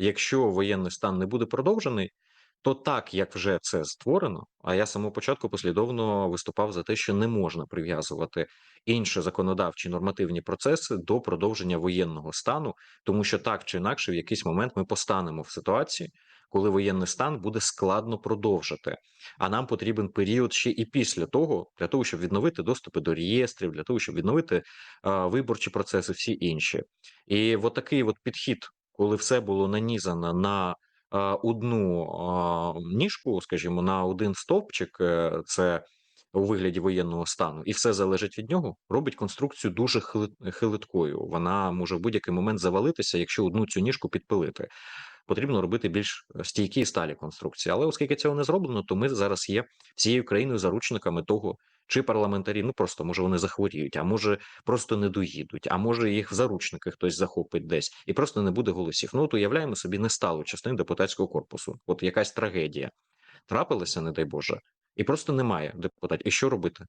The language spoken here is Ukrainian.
якщо воєнний стан не буде продовжений, то так як вже це створено, а я самого початку послідовно виступав за те, що не можна прив'язувати інші законодавчі нормативні процеси до продовження воєнного стану, тому що так чи інакше в якийсь момент ми постанемо в ситуації, коли воєнний стан буде складно продовжити. А нам потрібен період ще і після того, для того, щоб відновити доступи до реєстрів, для того, щоб відновити е, виборчі процеси, всі інші. І от такий от підхід, коли все було нанізано на е, одну ніжку, скажімо, на один стовпчик, е, це у вигляді воєнного стану, і все залежить від нього, робить конструкцію дуже хили- хилиткою. Вона може в будь-який момент завалитися, якщо одну цю ніжку підпилити. Потрібно робити більш стійкі і сталі конструкції. Але оскільки цього не зроблено, то ми зараз є всією країною заручниками того, чи парламентарі ну просто може вони захворіють, а може просто не доїдуть, а може їх в заручники хтось захопить десь і просто не буде голосів. Ну от уявляємо собі не стало частини депутатського корпусу. От якась трагедія трапилася, не дай Боже, і просто немає депутатів. І що робити?